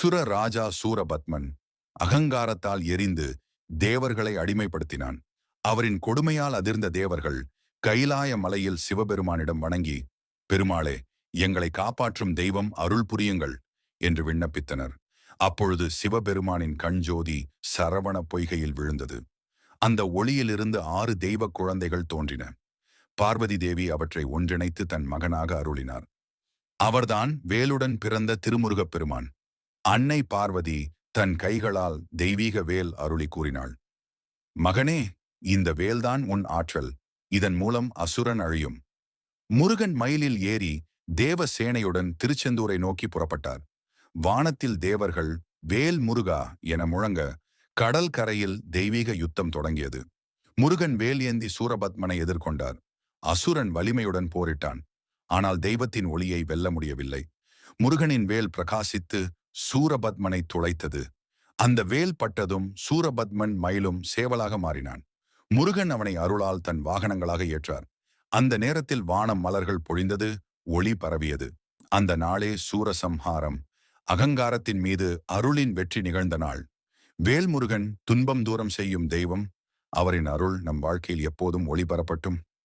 அசுர ராஜா சூரபத்மன் அகங்காரத்தால் எரிந்து தேவர்களை அடிமைப்படுத்தினான். அவரின் கொடுமையால் அதிர்ந்த தேவர்கள் கைலாய மலையில் சிவபெருமானிடம் வணங்கி பெருமாளே எங்களை காப்பாற்றும் தெய்வம் அருள் புரியுங்கள் என்று விண்ணப்பித்தனர். அப்பொழுது சிவபெருமானின் கண் ஜோதி சரவண பொய்கையில் விழுந்தது. அந்த ஒளியிலிருந்து ஆறு தெய்வ குழந்தைகள் தோன்றின. பார்வதி தேவி அவற்றை ஒன்றிணைத்து தன் மகனாக அருளினார். அவர்தான் வேலுடன் பிறந்த திருமுருகப் பெருமான். அன்னை பார்வதி தன் கைகளால் தெய்வீக வேல் அருளி கூறினாள். மகனே இந்த வேல்தான் உன் ஆற்றல். இதன் மூலம் அசுரன் அழியும். முருகன் மயிலில் ஏறி தேவ சேனையுடன் திருச்செந்தூரை நோக்கி புறப்பட்டார். வானத்தில் தேவர்கள் வேல் முருகா என முழங்க கடல் கரையில் தெய்வீக யுத்தம் தொடங்கியது. முருகன் வேல் ஏந்தி சூரபத்மனை எதிர்கொண்டார். அசுரன் வலிமையுடன் போரிட்டான். ஆனால் தெய்வத்தின் ஒளியை வெல்ல முடியவில்லை. முருகனின் வேல் பிரகாசித்து சூரபத்மனை துளைத்தது. அந்த வேல் பட்டதும் சூரபத்மன் மயிலும் சேவலாக மாறினான். முருகன் அவனை அருளால் தன் வாகனங்களாக ஏற்றார். அந்த நேரத்தில் வானம் மலர்கள் பொழிந்தது ஒளி பரவியது. அந்த நாளே சூரசம்ஹாரம். அகங்காரத்தின் மீது அருளின் வெற்றி நிகழ்ந்த நாள். வேல்முருகன் துன்பம் தூரம் செய்யும் தெய்வம் அவரின் அருள் நம் வாழ்க்கையில் எப்போதும் ஒளிபரப்பட்டும்.